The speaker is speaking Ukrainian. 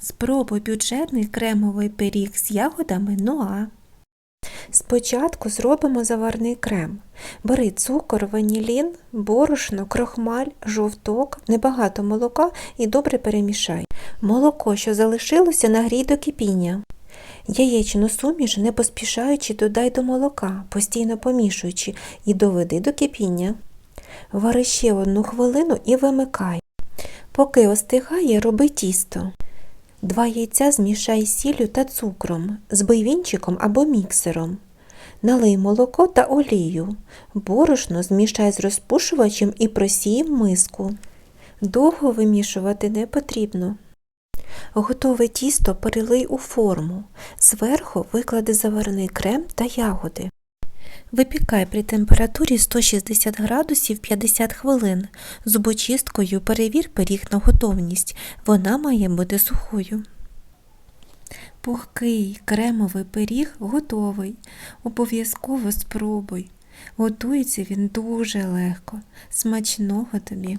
Спробуй бюджетний кремовий пиріг з ягодами нуа. Спочатку зробимо заварний крем. Бери цукор, ванілін, борошно, крохмаль, жовток, небагато молока і добре перемішай. Молоко, що залишилося, нагрій до кипіння. Яєчну суміш, не поспішаючи, додай до молока, постійно помішуючи, і доведи до кипіння. Вари ще одну хвилину і вимикай. Поки остигає, роби тісто. Два яйця змішай з сіллю та цукром, збий вінчиком або міксером. Налий молоко та олію. Борошно змішай з розпушувачем і просій в миску. Довго вимішувати не потрібно. Готове тісто перелий у форму. Зверху виклади заварений крем та ягоди. Випікай при температурі 160 градусів 50 хвилин. Зубочисткою перевір пиріг на готовність. Вона має бути сухою. Пухкий кремовий пиріг готовий. Обов'язково спробуй. Готується він дуже легко. Смачного тобі!